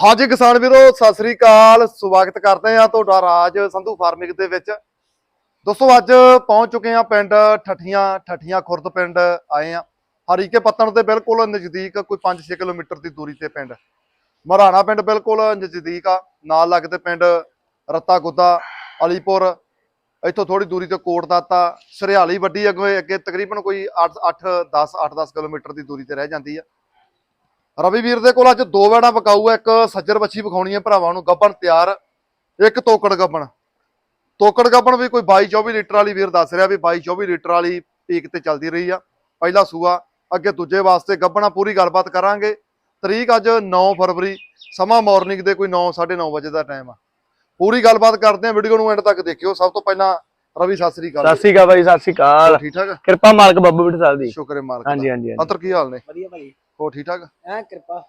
ਹਾਂਜੀ ਕਿਸਾਨ ਵੀਰੋ, ਸਤਿ ਸ੍ਰੀ ਅਕਾਲ। ਸਵਾਗਤ ਕਰਦੇ ਆ ਤੁਹਾਡਾ ਰਾਜ ਸੰਧੂ ਫਾਰਮਿੰਗ ਦੇ ਵਿੱਚ। ਦੋਸਤੋ, ਅੱਜ ਪਹੁੰਚ ਚੁੱਕੇ ਆ ਪਿੰਡ ਠੱਠੀਆਂ ਠੱਠੀਆਂ ਖੁਰਦ ਪਿੰਡ ਆਏ ਆ ਹਰੀਕੇ ਪੱਤਣ ਦੇ ਬਿਲਕੁਲ ਨਜ਼ਦੀਕ ਕੋਈ 5-6 ਕਿਲੋਮੀਟਰ ਦੀ ਦੂਰੀ ਤੇ ਪਿੰਡ। ਮਰਾਣਾ ਪਿੰਡ ਬਿਲਕੁਲ ਨਜ਼ਦੀਕ ਆ। ਨਾਲ ਲੱਗਦੇ ਪਿੰਡ ਰੱਤਾ ਗੁੱਦਾ ਅਲੀਪੁਰ। ਇੱਥੋਂ ਥੋੜੀ ਦੂਰੀ ਤੇ ਕੋਟ ਦਾਤਾ। ਸਰਿਆਲੀ ਵੱਡੀ ਅੱਗੇ ਅੱਗੇ ਤਕਰੀਬਨ ਕੋਈ 8 8 10 8-10 ਕਿਲੋਮੀਟਰ ਦੀ ਦੂਰੀ ਤੇ ਰਹਿ ਜਾਂਦੀ ਆ। ਰਵੀ ਵੀਰ ਦੇ ਕੋਲ ਅੱਜ ਦੋ ਵੈੜਾਂ ਪਕਾਊ ਆ ਇੱਕ ਸੱਜਰ ਬੱਚੀ ਵਿਖਾਉਣੀ ਹੈ ਭਰਾਵਾਂ ਨੂੰ ਗੱਬਣ ਤਿਆਰ ਇੱਕ ਤੋਕੜ ਗੱਬਣ। ਤੋਕੜ ਗੱਬਣ ਵੀ ਕੋਈ 22 24 ਲੀਟਰ ਵਾਲੀ ਵੀਰ ਦੱਸ ਰਿਹਾ ਵੀ 22 24 ਲੀਟਰ ਵਾਲੀ ਪੀਕ ਤੇ ਚੱਲਦੀ ਰਹੀ ਆ। ਪਹਿਲਾ ਸੂਆ ਅੱਗੇ ਦੂਜੇ ਵਾਸਤੇ ਗੱਬਣਾ ਪੂਰੀ ਗੱਲਬਾਤ ਕਰਾਂਗੇ। ਤਰੀਕ ਅੱਜ 9 ਫਰਵਰੀ ਸਮਾਂ ਮਾਰਨਿੰਗ ਦੇ ਕੋਈ 9 9:30 ਵਜੇ ਦਾ ਟਾਈਮ ਆ। ਪੂਰੀ ਗੱਲਬਾਤ ਕਰਦੇ ਆ ਵੀਡੀਓ ਨੂੰ ਐਂਡ ਤੱਕ ਦੇਖਿਓ। ਸਭ ਤੋਂ ਪਹਿਲਾਂ ਰਵੀ ਸਤਿ ਸ੍ਰੀ ਅਕਾਲ ਸਤਿ ਸ਼੍ਰੀ ਅਕਾਲ ਬਾਈ ਸਤਿ ਸ਼੍ਰੀ ਅਕਾਲ। ਠੀਕ ਠਾਕ? ਕਿਰਪਾ ਮਾਲਕ ਬੱਬੂ ਸਾਹਿਬ ਦੀ। ਸ਼ੁਕਰ ਹੈ ਮਾਲਕ ਹਾਂਜੀ ਹਾਂਜੀ। ਅੰਤਰ ਕੀ ਹਾਲ ਨੇ? ਵਧੀਆ ਭਾਈ। ਹੋ ਠੀਕ ਠਾਕ ਐ ਕਿਰਪਾ।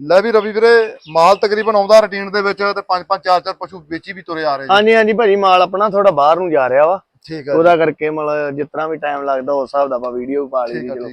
ਲੈ ਵੀ ਰਵੀ ਵੀਰੇ ਮਾਲ ਤਕਰੀਬਨ ਆਉਂਦਾ ਰੁਟੀਨ ਦੇ ਵਿੱਚ ਤੇ ਪੰਜ ਪੰਜ ਚਾਰ ਚਾਰ ਪਸ਼ੂ ਵੇਚੀ ਵੀ ਤੁਰੇ ਆ ਰਹੇ ਹਾਂਜੀ ਹਾਂਜੀ ਭਾਜੀ ਮਾਲ ਆਪਣਾ ਥੋੜਾ ਬਾਹਰ ਨੂੰ ਜਾ ਰਿਹਾ ਵਾ। ਠੀਕ ਹੈ ਉਹਦਾ ਕਰਕੇ ਮਤਲਬ ਜਿਤਨਾ ਵੀ ਟਾਈਮ ਲੱਗਦਾ ਉਸ ਹਿਸਾਬ ਦਾ ਆਪਾਂ ਵੀਡੀਓ ਪਾ ਲਈ ਚਲੋ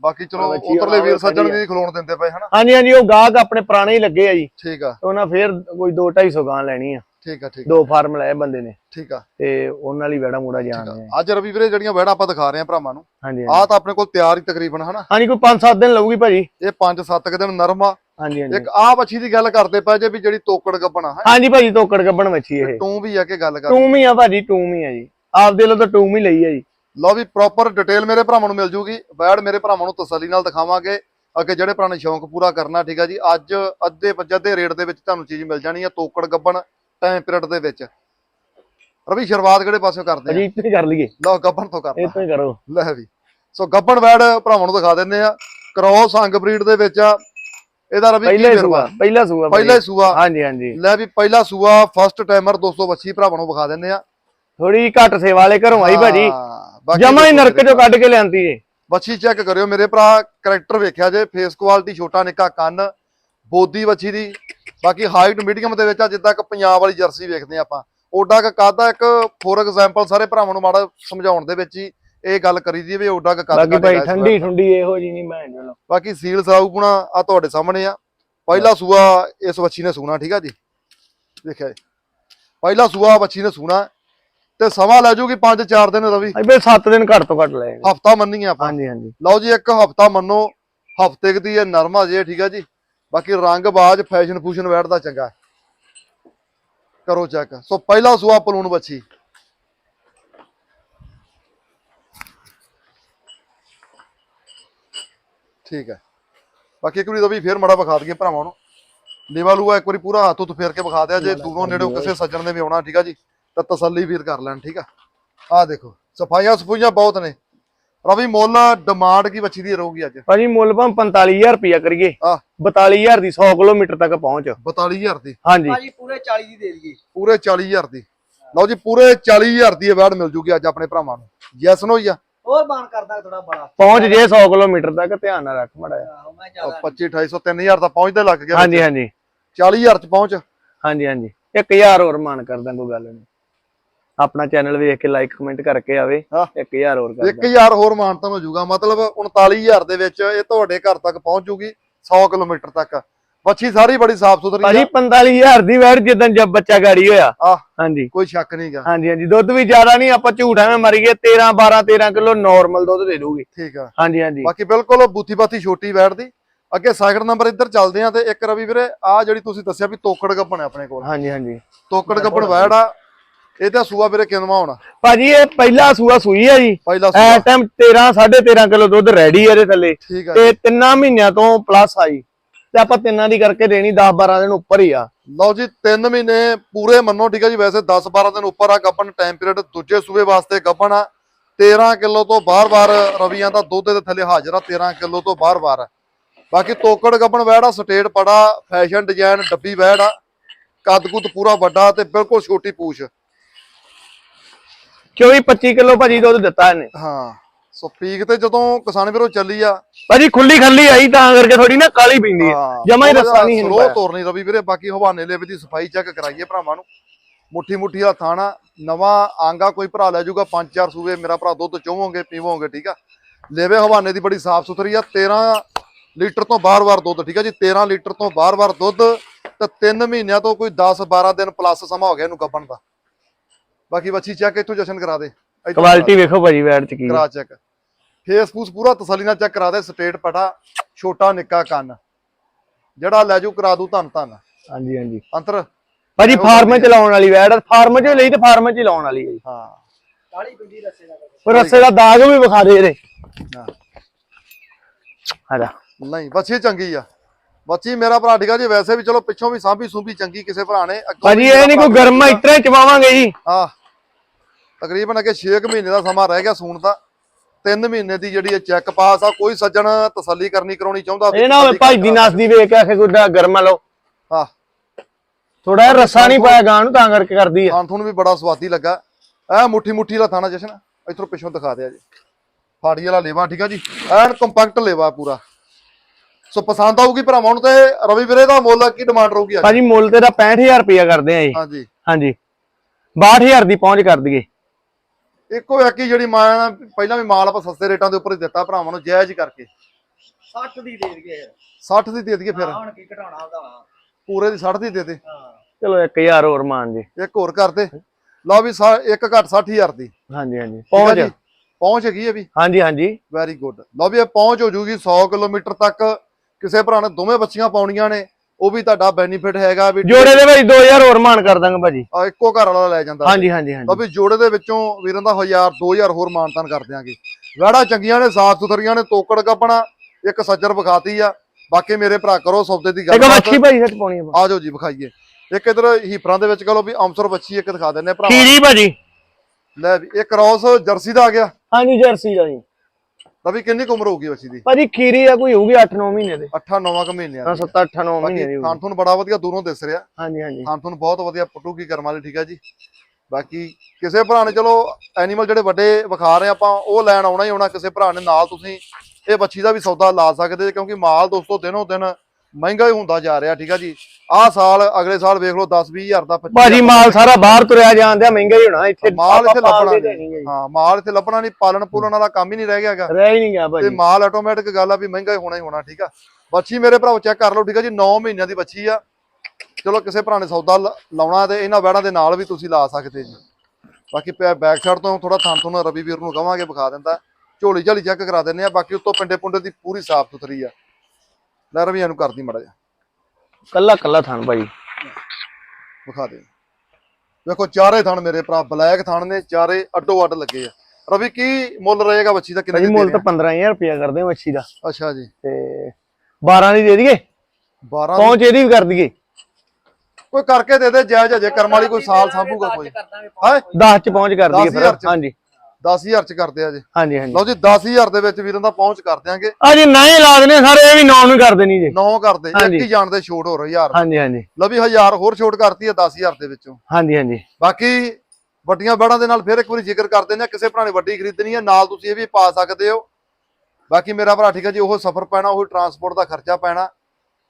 ਬਾਕੀ ਚਲੋ ਉਤਰਲੇ ਵੀਰ ਸੱਜਣ। ਦੀ ਖਲੋਣ ਦਿੰਦੇ ਪਏ ਹਨਾ? ਹਾਂਜੀ ਹਾਂਜੀ ਉਹ ਗਾਹਕ ਆਪਣੇ ਪੁਰਾਣੇ ਹੀ ਲੱਗੇ ਆ ਜੀ। ਠੀਕ ਆ। ਉਹਨਾਂ ਫੇਰ ਕੋਈ 2 250 ਗਾਂ ਲੈਣੀ ਆ। ਠੀਕ ਆ ਠੀਕ ਆ, ਦੋ ਫਾਰਮ ਲਏ ਬੰਦੇ ਨੇ। ਠੀਕ ਆ। ਤੇ ਉਹਨਾਂ ਲਈ ਵੜਾ ਮੂੜਾ ਜਾਣਦੇ ਆ। ਅੱਜ ਰਵੀ ਵੀਰੇ ਜਿਹੜੀਆਂ ਵੈੜਾਂ ਆਪਾਂ ਦਿਖਾ ਰਹੇ ਆ ਭਰਾਵਾਂ ਨੂੰ ਹਾਂਜੀ ਆਹ ਤਾਂ ਆਪਣੇ ਕੋਲ ਤਿਆਰ ਹੀ ਤਕਰੀਬਨ ਹਨਾ? ਹਾਂਜੀ ਕੋਈ 5-7 ਦਿਨ ਲਊਗੀ ਭਾਜੀ। ਇਹ 5-7 ਕੁ ਦਿਨ ਨਰਮ। ਆ ਹਾਂਜੀ ਹਾਂਜੀ। ਇੱਕ ਆਹ ਬੱਚੀ ਦੀ ਗੱਲ ਕਰਦੇ ਪਏ ਜੇ ਵੀ ਜਿਹੜੀ ਤੋਕੜ ਗੱਬਣਾ ਹੈ? ਹਾਂਜੀ ਭਾਜੀ ਤੋਕੜ ਗੱਬਣ ਮੱਛੀ ਇਹ। ਟੂੰ ਵੀ ਆ ਕੇ ਗੱਲ ਕਰ। ਟੂਮ ਹੀ ਆ ਭਾਜੀ ਟੂਮ ਹੀ ਆ ਜੀ। ਆਪਦੇ ਲੋ ਤਾਂ ਟੂਮ ਹੀ ਲਈ ਆ ਜੀ। ਲਓ ਵੀ ਪ੍ਰੋਪਰ ਡਿਟੇਲ ਮੇਰੇ ਭਰਾਵਾਂ ਨੂੰ ਮਿਲ ਜੂਗੀ। ਵੈੜ ਮੇਰੇ ਭਰਾਵਾਂ ਨੂੰ ਤਸੱਲੀ ਨਾਲ ਦਿਖਾਵਾਂਗੇ। ਅੱਗੇ ਜਿਹੜੇ ਭਰਾ ਨੇ ਸ਼ੌਂਕ ਪੂਰਾ ਕਰਨਾ ਠੀਕ ਆ ਜੀ। ਅੱਜ ਅੱਧੇ ਪੱਜੇ ਰੇਟ ਦੇ ਵਿੱਚ ਤੁਹਾਨੂੰ ਚੀਜ਼ ਮਿਲ ਜਾਣੀ ਆ ਤੋਕੜ ਗੱਬਣ। ਟਾਈਮ ਪੀਰੀਅਡ ਦੇ ਵਿੱਚ। ਰਵੀ ਸ਼ੁਰੂਆਤ ਕਿਹੜੇ ਪਾਸੋਂ ਕਰਦੇ ਆ? ਇੱਥੇ ਕਰ ਲਈਏ। ਲਓ ਗੱਬਣ ਤੋਂ ਕਰਨਾ ਇੱਥੋਂ ਕਰੋ। ਲੈ ਵੀ। ਸੋ ਗੱਬਣ ਵੈੜ ਭਰਾਵਾਂ ਨੂੰ ਦਿਖਾ ਦਿੰਦੇ ਆ। ਕ੍ਰੋਸ ਅੰਗ ਬਰੀਡ ਦੇ ਵਿੱਚ। ਆ ਇਹਦਾ ਰਵੀ ਕੀ ਪਹਿਲਾ ਸੂਆ ਪਹਿਲਾ ਸੂਆ। ਪਹਿਲਾ ਸੂਆ। ਹਾਂਜੀ ਹਾਂਜੀ। ਲੈ ਵੀ ਪਹਿਲਾ ਸੂਆ ਫਸਟ ਟਾਈਮਰ 225 ਭਰਾਵਾਂ ਨੂੰ ਵਿਖਾ ਦਿੰਦੇ ਆ। ਥੋੜੀ ਘੱਟ ਸੇਵਾ ਵਾਲੇ ਘਰੋਂ ਆਈ ਭਾਜੀ। ਜਮਾ ਹੀ ਨਰਕ ਚੋਂ ਕੱਢ ਕੇ ਲਿਆਂਦੀ ਏ। ਵੱਛੀ ਚੈੱਕ ਕਰਿਓ। ਮੇਰੇ ਭਰਾ ਕਰੈਕਟਰ ਵੇਖਿਆ ਜੇ ਫੇਸ ਕੁਆਲਿਟੀ ਛੋਟਾ ਨਿੱਕਾ ਕੰਨ ਬੋਦੀ ਵੱਛੀ ਦੀ। ਬਾਕੀ ਹਾਈਟ ਮੀਡੀਅਮ ਦੇ ਵਿੱਚ ਆ ਜਿੱਦਾਂ ਕਿ ਪੰਜਾਬ ਵਾਲੀ ਜਰਸੀ ਵੇਖਦੇ ਆ ਆਪਾਂ। ਓਡਾ ਕ ਕਾਦਾ ਇੱਕ ਫੋਰ ਐਗਜ਼ਾਮਪਲ ਸਾਰੇ ਭਰਾਵਾਂ ਨੂੰ ਮਾੜਾ ਸਮਝਾਉਣ ਦੇ ਵਿੱਚ ਹੀ ਇਹ ਗੱਲ ਕਰੀ ਦੀ ਵੀ ਓਡਾ ਕ ਬਾਕੀ ਕਾਦਾ ਭਾਈ ਠੰਡੀ ਠੰਡੀ ਇਹੋ ਜੀ ਨਹੀਂ ਮੈਂ ਚਲੋ ਬਾਕੀ ਸੀਲ ਸਰਾਊਪਣਾ ਆ ਤੁਹਾਡੇ ਸਾਹਮਣੇ ਆ। ਪਹਿਲਾ ਸੂਆ ਇਸ ਵੱਛੀ ਨੇ ਸੂਣਾ ਠੀਕ ਆ ਜੀ? ਦੇਖਿਆ ਜੀ। ਪਹਿਲਾ ਸੂਆ ਵੱਛੀ ਨੇ ਸੂਣਾ। ਤੇ ਸਮਾਂ ਲੈ ਜੂਗੀ 5-4 ਦਿਨ ਰਵੀ। ਬਈ 7 ਦਿਨ ਘੱਟ ਤੋਂ ਘੱਟ ਲਏ ਹਫਤਾ ਮੰਨੀਏ ਆਪਾਂ। ਹਾਂਜੀ ਹਾਂਜੀ। ਲਓ ਜੀ ਇੱਕ ਹਫਤਾ ਮੰਨੋ। ਹਫ਼ਤੇ ਦੀ ਇਹ ਨਰਮਾ ਜੇ ਠੀਕ ਆ ਜੀ? ਬਾਕੀ ਰੰਗ ਬਾਜ ਫੈਸ਼ਨ ਫੂਸ਼ਨ ਬੈਠਦਾ ਚੰਗਾ। ਕਰੋ ਚੈੱਕ ਸੋ ਪਹਿਲਾ ਸੂਆ ਪਲੂਣ ਬੱਚੀ ਠੀਕ ਹੈ। ਬਾਕੀ ਇੱਕ ਵਾਰੀ ਤਾਂ ਵੀ ਫੇਰ ਮੜਾ ਵਿਖਾ ਦਈਏ ਭਰਾਵਾਂ ਨੂੰ। ਲੇਵਾ ਲੂਆ ਇੱਕ ਵਾਰੀ ਪੂਰਾ ਹੱਥ ਉੱਤ ਫੇਰ ਕੇ ਵਿਖਾ ਦਿਆ। ਜੇ ਦੂਰੋਂ ਨੇੜੋਂ ਕਿਸੇ ਸੱਜਣ ਨੇ ਵੀ ਆਉਣਾ ਠੀਕ ਆ ਜੀ ਤਾਂ ਤਸੱਲੀ ਵੀਰ ਕਰ ਲੈਣ ਠੀਕ ਆ। ਆਹ ਦੇਖੋ ਸਫਾਈਆਂ ਸਫੂਈਆਂ ਬਹੁਤ ਨੇ। ਰਵੀ ਮੁੱਲ ਡਿਮਾਂਡ ਕੀ ਬੱਚੀ ਦੀ ਰਹੂਗੀ ਅੱਜ? ਭਾਜੀ ਮੁੱਲ ਭਾਂ 45000 ਰੁਪਿਆ ਕਰੀਏ। ਆਹ। 42000 ਦੀ 100 ਕਿਲੋਮੀਟਰ ਤੱਕ ਪਹੁੰਚ। 42000 ਦੀ? ਹਾਂਜੀ। ਭਾਜੀ ਪੂਰੇ 40 ਦੀ ਦੇ ਦਈਏ। ਪੂਰੇ 40000 ਦੀ। ਲਓ ਜੀ ਪੂਰੇ 40000 ਦੀ ਅਵਾਰਡ ਮਿਲ ਜੂਗੀ ਅੱਜ ਆਪਣੇ ਭਰਾਵਾਂ ਨੂੰ। ਯੈਸ ਨੋ ਆ ਹੋਰ ਬਾਣ ਕਰਦਾ ਥੋੜਾ ਬੜਾ। ਪਹੁੰਚ ਜੇ 100 ਕਿਲੋਮੀਟਰ ਤੱਕ ਧਿਆਨ ਨਾਲ ਰੱਖ ਮੜਾ ਆਹੋ ਮੈਂ ਜ਼ਿਆਦਾ 25 2800 3000 ਤਾਂ ਪਹੁੰਚਦੇ ਲੱਗ ਗਿਆ ਹਾਂਜੀ ਹਾਂਜੀ। 40000 ਚ ਪਹੁੰਚ। ਹਾਂਜੀ ਹਾਂਜੀ। 1000 ਹੋਰ ਮਾਨ ਕਰਦਾ ਕੋਈ ਗੱਲ ਨਹੀਂ। ਆਪਣਾ ਚੈਨਲ ਵੇਖ ਕੇ ਲਾਈਕ ਕਮੈਂਟ ਕਰਕੇ ਆਵੇ ਹਾਂ। 1000 ਹੋਰ ਕਰਦਾ। 1000 ਹੋਰ ਮਾਨਤਾ ਹੋ ਜਾਊਗਾ। ਮਤਲਬ 39000 ਦੇ ਵਿੱਚ ਇਹ ਤੁਹਾਡੇ ਘਰ ਤੱਕ ਪਹੁੰਚ ਜੂਗੀ 100 ਕਿਲੋਮੀਟਰ ਤੱਕ। ਬੱਚੀ ਸਾਰੀ ਬੜੀ ਸਾਫ਼ ਸੁਥਰੀ ਭਾਜੀ ਆ 45000 ਦੀ ਵੈਰ ਜਿੱਦਣ ਜਦ ਬੱਚਾ ਗਾੜੀ ਹੋਇਆ। ਹਾਂਜੀ। ਕੋਈ ਸ਼ੱਕ ਨਹੀਂਗਾ ਹਾਂਜੀ ਹਾਂਜੀ। ਦੁੱਧ ਵੀ ਜ਼ਿਆਦਾ ਨਹੀਂ ਆਪਾਂ ਝੂਠ ਐਵੇਂ ਮਰੀਏ 13 12 13 ਕਿਲੋ ਨਾਰਮਲ ਦੁੱਧ ਦੇ ਦੂਗੀ ਠੀਕ ਆ। ਹਾਂਜੀ ਹਾਂਜੀ। ਬਾਕੀ ਬਿਲਕੁਲ ਬੂਥੀ ਬਾਥੀ ਛੋਟੀ ਬੈਠਦੀ ਅੱਗੇ ਸੈਕਿੰਡ ਨੰਬਰ ਇੱਧਰ ਚੱਲਦੇ ਆ ਤੇ ਇੱਕ ਰਵੀ ਵੀਰੇ ਆ ਜਿਹੜੀ ਤੁਸੀਂ ਦੱਸਿਆ ਵੀ ਤੋਕੜ ਗੱਪਣ ਆਪਣੇ ਕੋਲ। ਹਾਂਜੀ ਹਾਂਜੀ। ਤੋਕੜ ਗੱਪਣ ਵੈੜ ਆ ਇਹਦਾ ਸੂਆ ਵੀਰੇ ਕਿੰਨਵਾ ਹੋਣਾ? ਭਾਜੀ ਇਹ ਪਹਿਲਾ ਸੂਆ ਸੂਈ ਆ ਜੀ। ਪਹਿਲਾ ਟਾਈਮ 13 13.5 ਕਿਲੋ ਦੁੱਧ ਰੈਡੀ ਆ ਇਹਦੇ ਥੱਲੇ। ਤੇ ਤਿੰਨਾਂ ਮਹੀਨਿਆਂ ਤੋਂ ਪਲੱਸ ਆਈ ਤੇ ਆਪਾਂ ਤਿੰਨਾਂ ਦੀ ਕਰਕੇ ਦੇਣੀ 10 12 ਦਿਨ ਉੱਪਰ ਹੀ ਆ। ਲਓ ਜੀ 3 ਮਹੀਨੇ ਪੂਰੇ ਮੰਨੋ ਠੀਕ ਆ ਜੀ? ਵੈਸੇ 10 12 ਦਿਨ ਉੱਪਰ ਆ ਗੱਪਣ ਟਾਈਮ ਪੀਰੀਅਡ ਦੂਜੇ ਸੂਬੇ ਵਾਸਤੇ ਗੱਪਣ ਆ। 13 ਕਿਲੋ ਤੋਂ ਬਾਰ-ਬਾਰ ਰਵੀਆਂ ਦਾ ਦੁੱਧ ਦੇ ਥੱਲੇ ਹਾਜ਼ਰ ਆ 13 ਕਿਲੋ ਤੋਂ ਬਾਰ-ਬਾਰ ਬਾਕੀ ਤੋਕੜ ਗੱਪਣ ਵੈੜ ਆ ਸਟੇਟ ਪੜਾ ਫੈਸ਼ਨ ਡਿਜ਼ਾਈਨ ਡੱਬੀ ਵੈੜ ਆ। ਕੁੱਦ ਪੂਰਾ ਵੱਡਾ ਤੇ ਬਿਲਕੁਲ ਛੋਟੀ ਪੂਛ। 24 25 ਕਿਲੋ ਭਾਜੀ ਦੁੱਧ ਦਿੱਤਾ ਇਹਨੇ। ਹਾਂ ਸੋ ਪੀਕ ਤੇ ਜਦੋਂ ਕਿਸਾਨ ਵੀਰੋ ਚੱਲੀ ਆ। ਭਾਜੀ ਖੁੱਲੀ ਖੱਲੀ ਆਈ ਤਾਂ ਕਰਕੇ ਥੋੜੀ ਨਾ ਕਾਲੀ ਪੈਂਦੀ ਹੈ ਜਮਾ ਹੀ ਰਸਤਾ ਨਹੀਂ ਸਲੋ ਹੁੰਦਾ। ਤੋਰਨੀ ਰਵੀ ਵੀਰੇ ਬਾਕੀ ਹਵਾਨੇ ਲੇਵੇ ਦੀ ਸਫ਼ਾਈ ਚੈੱਕ ਕਰਾਈਏ ਭਰਾਵਾਂ ਨੂੰ। ਮੁੱਠੀ ਮੁੱਠੀ ਦਾ ਥਾਣਾ ਨਵਾਂ ਆਂਗਾ ਕੋਈ ਭਰਾ ਲੈ ਜਾਊਗਾ ਪੰਜ ਚਾਰ ਸੂਵੇ ਮੇਰਾ ਭਰਾ ਦੁੱਧ ਚੋਵੋਗੇ ਪੀਵੋਗੇ ਠੀਕ ਆ। ਲੇਵੇ ਹਵਾਨੇ ਦੀ ਬੜੀ ਸਾਫ਼ ਸੁਥਰੀ ਆ 13 ਲੀਟਰ ਤੋਂ ਬਾਰ-ਬਾਰ ਦੁੱਧ ਠੀਕ ਆ ਜੀ 13 ਲੀਟਰ ਤੋਂ ਬਾਰ-ਬਾਰ ਦੁੱਧ ਤਾਂ 3 ਮਹੀਨਿਆਂ ਤੋਂ ਕੋਈ 10 12 ਦਿਨ ਪਲੱਸ ਸਮਾਂ ਹੋ ਗਿਆ ਇਹਨੂੰ ਗੱਭਣ ਦਾ। ਬਾਕੀ ਬੱਚੀ ਚੈੱਕ ਇੱਥੋਂ ਜਸ਼ਨ ਕਰਾ ਦੇ। ਕੁਆਲਿਟੀ ਵੇਖੋ ਭਾਜੀ ਵੈੜ ਚ ਕੀ। ਕਰਾ ਚੈੱਕ ਫੇਸ ਫੂਸ ਪੂਰਾ ਤਸੱਲੀ ਨਾਲ ਚੈੱਕ ਕਰਾ ਦੇ ਸਟੇਟ ਪਟਾ ਛੋਟਾ ਨਿੱਕਾ ਕੰਨ। ਜਿਹੜਾ ਲੈ ਜੂ ਕਰਾ ਦੂ ਧੰਨ ਧੰਨ। ਹਾਂਜੀ ਹਾਂਜੀ। ਅੰਤਰ। ਭਾਜੀ ਫਾਰਮ ਚ ਲਾਉਣ ਵਾਲੀ ਵੈੜ ਫਾਰਮ ਚ ਲਈ ਤੇ ਫਾਰਮ ਚ ਹੀ ਲਾਉਣ ਵਾਲੀ ਹੈ ਜੀ। ਹਾਂ। ਕਾਲੀ ਪਿੰਡੀ ਰੱਸੇ ਦਾ ਪਰ ਰਸੇ ਦਾ ਦਾਗ ਵੀ ਵਿਖਾ ਦੇ ਇਹਦੇ। ਨਾ, ਆਜਾ ਨਹੀਂ ਬੱਚੀ ਚੰਗੀ ਆ। ਬੱਚੀ ਮੇਰਾ ਭਰਾ ਠੀਕਾ ਜੀ ਵੈਸੇ ਵੀ ਚਲੋ ਪਿੱਛੋਂ ਵੀ ਸਾਂਭੀ ਸੂੰਭੀ ਚੰਗੀ ਕਿਸੇ ਭਰਾ ਨੇ। ਭਾਜੀ ਇਹ ਨਹੀਂ ਕੋਈ ਗਰਮਾ ਇਤਰਾ ਹੀ ਚਵਾਵਾਂਗੇ ਜੀ। ਆ ਤਕਰੀਬਨ ਅਗੇ 6 ਮਹੀਨੇ ਦਾ ਸਮਾਂ ਰਹਿ ਗਿਆ ਸੂਣ ਦਾ। 3 ਮਹੀਨੇ ਦੀ ਜਿਹੜੀ ਇਹ ਚੈੱਕ ਪਾਸ ਆ ਕੋਈ ਸੱਜਣ ਤਸੱਲੀ ਕਰਨੀ ਕਰਾਉਣੀ ਚਾਹੁੰਦਾ ਇਹ ਨਾ ਹੋਵੇ ਭਾਈ ਦੀ ਨਸਦੀ ਵੇਖ ਕੇ ਕੋਈ ਗਰਮਾ ਲਓ। ਹਾਂ। ਥੋੜਾ ਜਿਹਾ ਰੱਸਾ ਨਹੀਂ ਪਾਇਆ ਗਾਂ ਨੂੰ ਤਾਂ ਕਰਕੇ ਕਰਦੀ ਆ। ਖਾਣ ਤੁਹਾਨੂੰ ਵੀ ਬੜਾ ਸਵਾਦੀ ਲੱਗਾ। ਐ ਮੁੱਠੀ ਮੁੱਠੀ ਵਾਲਾ ਥਾਣਾ ਜਸ਼ਨ ਇਧਰੋਂ ਪਿੱਛੋਂ ਦਿਖਾ ਦਿਆ ਜੀ। ਫਾੜੀ ਵਾਲਾ ਲੇਵਾ ਠੀਕ ਆ ਜੀ? ਐਨ ਕੰਪੈਕਟ ਲੇਵਾ ਪੂਰਾ। ਸੋ ਪਸੰਦ ਆਊਗੀ ਭਰਾਵਾਂ ਨੂੰ ਤੇ ਰਵੀ ਵੀਰੇ ਦਾ ਮੁੱਲ ਕੀ ਡਿਮਾਂਡ ਰਹੂਗੀ ਭਾਜੀ ਮੁੱਲ ਤੇ ਦਾ 65000 ਰੁਪਇਆ ਕਰਦੇ ਆ ਜੀ। ਹਾਂਜੀ। ਹਾਂਜੀ। 62000 ਦੀ ਪਹੁੰਚ ਕਰ ਦਈਏ। ਇੱਕੋ ਇੱਕ ਹੀ ਜਿਹੜੀ ਮਾਂ ਨਾ ਪਹਿਲਾਂ ਵੀ ਮਾਲ ਆਪਾਂ ਸਸਤੇ ਰੇਟਾਂ ਦੇ ਉੱਪਰ ਹੀ ਦਿੱਤਾ ਭਰਾਵਾਂ ਨੂੰ ਜਾਇਜ਼ ਕਰਕੇ। 60 ਦੀ ਦੇ ਦਈਏ। 60 ਦੀ ਦੇ ਦਈਏ ਫਿਰ। ਹਾਂ ਹੁਣ ਕੀ ਘਟਾਉਣਾ ਉਹਦਾ। ਪੂਰੇ ਦੀ 60 ਦੀ ਦੇ ਦੇ। ਹਾਂ। ਚਲੋ 1000 ਹੋਰ ਮਾਨ ਜੀ। ਇੱਕ ਹੋਰ ਕਰਦੇ ਲਓ ਵੀ ਇੱਕ ਘੱਟ 60000 ਦੀ। ਹਾਂਜੀ ਹਾਂਜੀ। ਪਹੁੰਚ? ਪਹੁੰਚ ਹੈਗੀ ਹੈ ਵੀ? ਹਾਂਜੀ ਹਾਂਜੀ। ਵੈਰੀ ਗੁੱਡ ਲਓ ਵੀ ਇਹ ਪਹੁੰਚ ਹੋ ਜੂਗੀ 100 ਕਿਲੋਮੀਟਰ ਤੱਕ। ਕਿਸੇ ਭਰਾ ਨੇ ਦੋਵੇਂ ਬੱਚੀਆਂ ਪਾਉਣੀਆਂ ਨੇ। ਉਹ ਵੀ ਤੁਹਾਡਾ ਬੈਨੀਫਿਟ ਹੈਗਾ ਵੀ ਜੋੜੇ ਦੇ ਵਿੱਚ 2000 ਹੋਰ ਮਾਨ ਕਰ ਦਾਂਗੇ ਭਾਜੀ। ਆ, ਇੱਕੋ ਘਰ ਵਾਲਾ ਲੈ ਜਾਂਦਾ। ਹਾਂਜੀ ਹਾਂਜੀ ਹਾਂਜੀ। ਵੀ ਜੋੜੇ ਦੇ ਵਿੱਚੋਂ ਵੀਰਾਂ ਦਾ 1000 2000 ਹੋਰ ਮਾਨਤਾਨ ਕਰ ਦਿਆਂਗੇ। ਵੜਾ ਚੰਗੀਆਂ ਨੇ ਸਾਫ਼ ਸੁਥਰੀਆਂ ਨੇ ਤੋਕੜ ਕੱਪਣਾ ਇੱਕ ਸੱਜਰ ਵਿਖਾਤੀ ਆ। ਬਾਕੀ ਮੇਰੇ ਭਰਾ ਕਰੋ ਸੌਦੇ ਦੀ ਇੱਕ ਗੱਲ ਮੱਛੀ ਭਾਜੀ ਸੱਚ ਪਾਉਣੀ ਆ ਆ ਜਾਓ ਜੀ ਵਿਖਾਈਏ। ਇੱਕ ਇਧਰ ਹੀਪਰਾਂ ਦੇ ਵਿੱਚ ਕਹੋ ਵੀ ਅੰਸਰ ਬੱਚੀ ਇੱਕ ਦਿਖਾ ਦਿੰਨੇ ਭਰਾ ਖੀਰੀ ਭਾਜੀ। ਲੈ ਵੀ ਇਹ ਕ੍ਰਾਸ ਜਰਸੀ ਦਾ ਆ ਗਿਆ। ਹਾਂਜੀ ਜਰਸੀ ਦਾ ਜੀ। ਰਵੀ ਕਿੰਨੀ ਕੁ ਉਮਰ ਹੋਊਗੀ ਬੱਚੀ ਦੀ? ਭਾਜੀ ਖੀਰੀ ਆ ਕੋਈ ਹੋਊਗੀ 8-9 ਮਹੀਨੇ ਦੇ। 8-9 ਕੁ ਮਹੀਨਿਆਂ ਹਾਂ ਦੀ। 7-8-9 ਮਹੀਨੇ ਦੀ ਖਾਣ ਤੁਹਾਨੂੰ ਬੜਾ ਵਧੀਆ ਦੂਰੋਂ ਦਿਸ ਰਿਹਾ। ਹਾਂਜੀ ਹਾਂਜੀ। ਖਾਣ ਤੁਹਾਨੂੰ ਬਹੁਤ ਵਧੀਆ ਪਟੂ ਕੀ ਕਰਮ ਵਾਲੀ ਠੀਕ ਹੈ ਜੀ। ਬਾਕੀ ਕਿਸੇ ਭਰਾ ਨੇ ਚਲੋ ਐਨੀਮਲ ਜਿਹੜੇ ਵੱਡੇ ਵਿਖਾ ਰਹੇ ਆਪਾਂ ਉਹ ਲੈਣ ਆਉਣਾ ਹੀ ਆਉਣਾ ਕਿਸੇ ਭਰਾ ਨੇ ਨਾਲ ਤੁਸੀਂ ਇਹ ਬੱਚੀ ਦਾ ਵੀ ਸੌਦਾ ਲਾ ਸਕਦੇ ਕਿਉਂਕਿ ਮਾਲ ਦੋਸਤੋ ਦਿਨੋਂ ਦਿਨ ਮਹਿੰਗਾ ਹੀ ਹੁੰਦਾ ਜਾ ਰਿਹਾ ਠੀਕ ਹੈ ਜੀ। ਆਹ ਸਾਲ ਅਗਲੇ ਸਾਲ ਵੇਖ ਲਓ 10 20 ਹਜ਼ਾਰ ਦਾ 25 ਭਾਜੀ ਮਾਲ ਸਾਰਾ ਬਾਹਰ ਤੁਰਿਆ ਜਾਂਦਿਆ ਮਹਿੰਗਾ ਹੀ ਹੋਣਾ ਇੱਥੇ ਮਾਲ ਇੱਥੇ ਲੱਭਣਾ ਨਹੀਂ। ਹਾਂ ਮਾਲ ਇੱਥੇ ਲੱਭਣਾ ਨਹੀਂ ਪਾਲਣ ਪੂਲਣ ਵਾਲਾ ਕੰਮ ਹੀ ਨਹੀਂ ਰਹਿ ਗਿਆ ਹੈਗਾ। ਰਹਿ ਹੀ ਨਹੀਂ ਗਿਆ ਤੇ ਭਾਜੀ ਮਾਲ ਆਟੋਮੈਟਿਕ ਗੱਲ ਆ ਵੀ ਮਹਿੰਗਾ ਹੀ ਹੋਣਾ ਹੀ ਹੋਣਾ ਠੀਕ ਆ। ਬੱਚੀ ਮੇਰੇ ਭਰਾਓ ਚੈੱਕ ਕਰ ਲਓ ਠੀਕ ਆ ਜੀ 9 ਮਹੀਨਿਆਂ ਦੀ ਬੱਚੀ ਆ। ਚਲੋ ਕਿਸੇ ਭਰਾ ਨੇ ਸੌਦਾ ਲਾਉਣਾ ਤੇ ਇਹਨਾਂ ਵੈੜਾਂ ਦੇ ਨਾਲ ਵੀ ਤੁਸੀਂ ਲਾ ਸਕਦੇ ਜੀ। ਬਾਕੀ ਬੈਕ ਸਾਈਡ ਤੋਂ ਥੋੜਾ ਥਾਂ ਤੋਂ ਰਵੀ ਵੀਰ ਨੂੰ ਕਵਾਂਗੇ ਵਿਖਾ ਦਿੰਦਾ। ਝੋਲੀ ਝਾਲੀ ਚੈੱਕ ਕਰਾ ਦਿੰਨੇ ਆ ਬਾਕੀ ਉੱਤੋਂ ਪਿੰਡੇ ਪੁੰਡੇ ਦੀ ਪੂਰੀ ਸਾਫ਼ ਸੁਥਰੀ ਆ। ਲੈ ਰਵੀ ਇਹਨੂੰ ਕਰਦੀ ਮੜਾ ਜਾ ਕੱਲਾ ਕੱਲਾ ਥਣ ਭਾਜੀ ਵਿਖਾ ਦੇ। ਵੇਖੋ ਚਾਰੇ ਥਣ ਮੇਰੇ ਭਰਾ ਬਲੈਕ ਥਣ ਨੇ ਚਾਰੇ ਅੱਡੋ ਅੱਡ ਲੱਗੇ ਆ। ਰਵੀ ਕੀ ਮੁੱਲ ਰਹੇਗਾ ਬੱਚੀ ਦਾ? ਕਿੰਨੇ ਦੀ ਮੁੱਲ ਤਾਂ 15000 ਰੁਪਇਆ ਕਰਦੇ ਆ ਮੱਛੀ ਦਾ? ਅੱਛਾ ਜੀ। ਤੇ 12 ਦੀ ਦੇ ਦਈਏ? 12 ਪਹੁੰਚ ਇਹਦੀ ਵੀ ਕਰ ਦਈਏ। ਕੋਈ ਕਰਕੇ ਦੇ ਦੇ ਜਾਇਜ਼ ਅਜੇ ਕਰਮ ਵਾਲੀ ਕੋਈ ਸਾਲ ਸਾਂਭੂਗਾ ਕੋਈ। ਹਾਏ 10 ਚ ਪਹੁੰਚ ਕਰ ਦਈਏ 10,000 ਫਿਰ। ਚ। ਹਾਂਜੀ। 10000 ਚ ਕਰਦੇ ਆ ਜੀ। ਹਾਂਜੀ ਹਾਂਜੀ। ਲਓ ਜੀ 10000 ਦੇ ਵਿੱਚ ਵੀਰਾਂ ਦਾ ਪਹੁੰਚ ਕਰ ਦਿਆਂਗੇ। ਅਜੇ ਨਹੀਂ ਲਾ ਦਨੇ ਸਾਰੇ ਇਹ ਵੀ ਨੌ ਨੂੰ ਕਰ ਦੇਣੀ ਜੀ। ਨੌ ਕਰਦੇ ਇੱਕ। ਹੀ ਜਾਣ ਦੇ ਛੋਟ ਹੋ ਰਹੀ ਯਾਰ ਹਾਂਜੀ ਹਾਂਜੀ। ਲਓ ਵੀ 1000 ਹੋਰ ਛੋਟ ਕਰਤੀ ਹੈ 10000 ਦੇ ਵਿੱਚੋਂ। ਹਾਂਜੀ ਹਾਂਜੀ। ਬਾਕੀ ਵੱਡੀਆਂ ਬੜਾਂ ਦੇ ਨਾਲ ਫਿਰ ਇੱਕ ਵਾਰੀ ਜ਼ਿਕਰ ਕਰ ਦਿੰਦੇ ਆ ਕਿਸੇ ਭਰਾ ਨੇ ਵੱਡੀ ਖਰੀਦਣੀ ਹੈ ਨਾਲ ਤੁਸੀਂ ਇਹ ਵੀ ਪਾ ਸਕਦੇ ਹੋ। ਬਾਕੀ ਮੇਰਾ ਭਰਾ ਠੀਕ ਹੈ ਜੀ ਉਹ ਸਫਰ ਪੈਣਾ ਉਹ ਟਰਾਂਸਪੋਰਟ ਦਾ ਖਰਚਾ ਪੈਣਾ।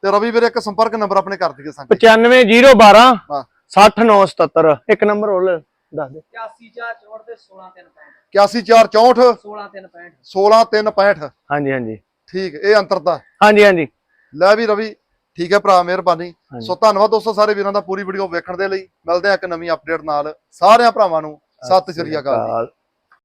ਤੇ ਰਵੀ ਵੀਰੇ ਇੱਕ ਸੰਪਰਕ ਨੰਬਰ ਆਪਣੇ ਕਰ ਦਈਏ ਸੰਗੇ। 95012 ਹਾਂ। 60977 ਇੱਕ ਨੰਬਰ ਹੋਰ ਦੱਸ ਦੇ। 84 4 64 ਤੇ 16 3 65 8464 16 3 65 16365 ਹਾਂਜੀ ਹਾਂਜੀ। ਠੀਕ ਇਹ ਅੰਤਰ ਦਾ ਹਾਂਜੀ ਹਾਂਜੀ। ਲੈ ਵੀ ਰਵੀ ਠੀਕ ਹੈ ਭਰਾ ਮਿਹਰਬਾਨੀ। ਸੋ ਧੰਨਵਾਦ ਦੋਸਤੋ ਸਾਰੇ ਵੀਰਾਂ ਦਾ ਪੂਰੀ ਵੀਡੀਓ ਵੇਖਣ ਦੇ ਲਈ। ਮਿਲਦੇ ਆ ਇੱਕ ਨਵੀਂ ਅਪਡੇਟ ਨਾਲ। ਸਾਰਿਆਂ ਭਰਾਵਾਂ ਨੂੰ ਸਤਿ ਸ਼੍ਰੀ ਅਕਾਲ।